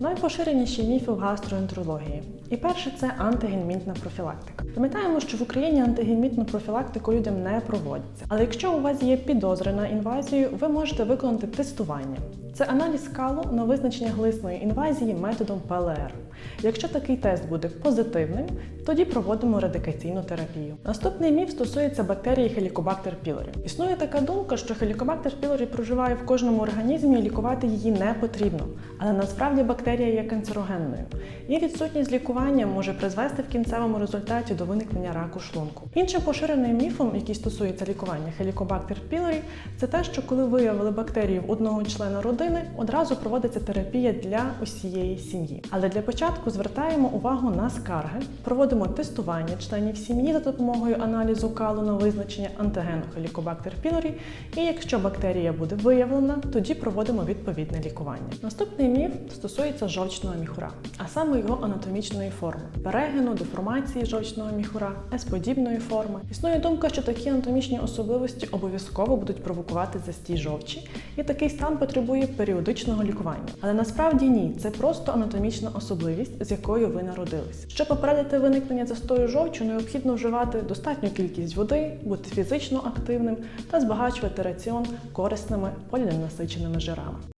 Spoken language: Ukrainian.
Найпоширеніші міфи в гастроентерології. І перше це антигельмінтна профілактика. Пам'ятаємо, що в Україні антигельмінтну профілактику людям не проводиться. Але якщо у вас є підозри на інвазію, ви можете виконати тестування. Це аналіз калу на визначення глисної інвазії методом ПЛР. Якщо такий тест буде позитивним, тоді проводимо радикаційну терапію. Наступний міф стосується бактерії Helicobacter pylori. Існує така думка, що Helicobacter pylori проживає в кожному організмі і лікувати її не потрібно. Але насправді бактерія є канцерогенною. Її відсутність лікування може призвести в кінцевому результаті до виникнення раку шлунку. Іншим поширеним міфом, який стосується лікування Helicobacter pylori, це те, що коли виявили бактерію в одного члена родини, одразу проводиться терапія для усієї сім'ї. Але для початку звертаємо увагу на скарги, проводимо тестування членів сім'ї за допомогою аналізу калу на визначення антигену Helicobacter pylori, і якщо бактерія буде виявлена, тоді проводимо відповідне лікування. Наступний міф стосується жовчного міхура, а саме його анатомічної форми перегину, деформації жовчного міхура, S-подібної форми. Існує думка, що такі анатомічні особливості обов'язково будуть провокувати застій жовчі, і такий стан потребує періодичного лікування. Але насправді ні, це просто анатомічна особливість, з якою ви народились. Щоб попередити виникнення застою жовчу, необхідно вживати достатню кількість води, бути фізично активним та збагачувати раціон корисними поліненасиченими жирами.